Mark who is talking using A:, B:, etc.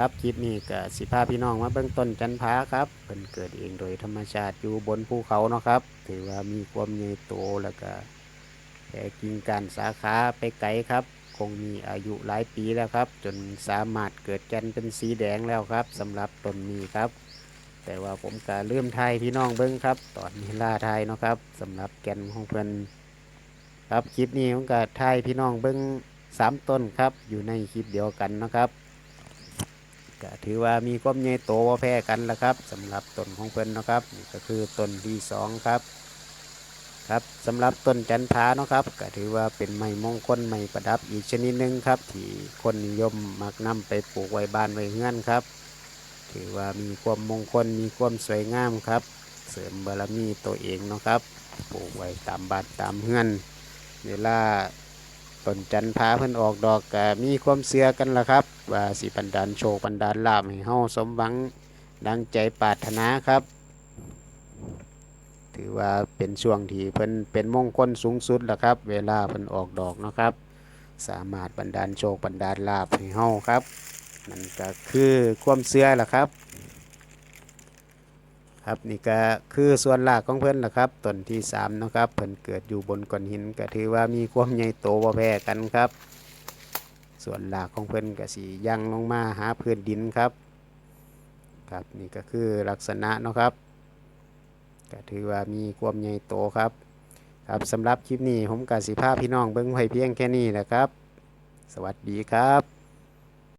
A: ครับคลิปนี้ก็สิพาพี่น้องมาเบื้องต้นจันพาครับเป็นเกิดเองโดยธรรมชาติอยู่บนภูเขาเนาะครับ ถือว่ามีความใหญ่โตแล้วก็แผ่กิ่งการสาขาไปไกลครับ คงมีอายุหลายปีแล้วครับ จนสามารถเกิดแกนเป็นสีแดงแล้วครับสำหรับต้นนี้ครับ แต่ว่าผมก็เริ่มไทยพี่น้องเบิ้งครับ ตอนนี้ล่าไทยเนาะครับสำหรับแกนของเพิ่นครับคลิปนี้ผมก็ไทยพี่น้องเบิ้งสามต้นครับ อยู่ในคลิปเดียวกันนะครับ ก็ถือว่ามีความใหญ่โตว่าแพ้กันและครับสำหรับต้นของเพิ่นนะครับก็คือต้นที่สองครับครับสำหรับต้นจันทาเนาะครับก็ถือว่าเป็นไม้มงคลไม้ประดับอีกชนิดหนึ่งครับ ที่คนนิยมมักนำไปปลูกไว้บ้านไว้เฮือนครับ ถือว่ามีความมงคลมีความสวยงามครับ เสริมบารมีตัวเองเนาะครับปลูกไว้ตามบ้านตามเฮือน เวลา ต้นจันทราเพิ่นออกดอกก็มีความเสื่อกันละครับ ว่าสิบันดาลโชคบันดาลลาภให้เฮาสมหวังดังใจปรารถนาครับ ถือว่าเป็นช่วงที่เพิ่นเป็นมงคลสูงสุดล้วครับ เวลาเพิ่นออกดอกนะครับ สามารถบันดาลโชคบันดาลลาภให้เฮาครับนั่นก็คือความเชื่อละครับ ครับนี่ก็คือส่วนรากของเพิ่นละครับต้นที่3นะครับเพิ่นเกิดอยู่บนก้อนหินก็ถือว่ามีความใหญ่โตบ่แพ้กันครับ ส่วนรากของเพิ่นก็สิยังลงมาหาพื้นดินครับ ครับนี่ก็คือลักษณะนะครับก็ถือว่ามีความใหญ่โตครับ ครับสำหรับคลิปนี้ผมกสิภาพพี่น้องเบิ้งไว้เพียงแค่นี้แหละครับ สวัสดีครับ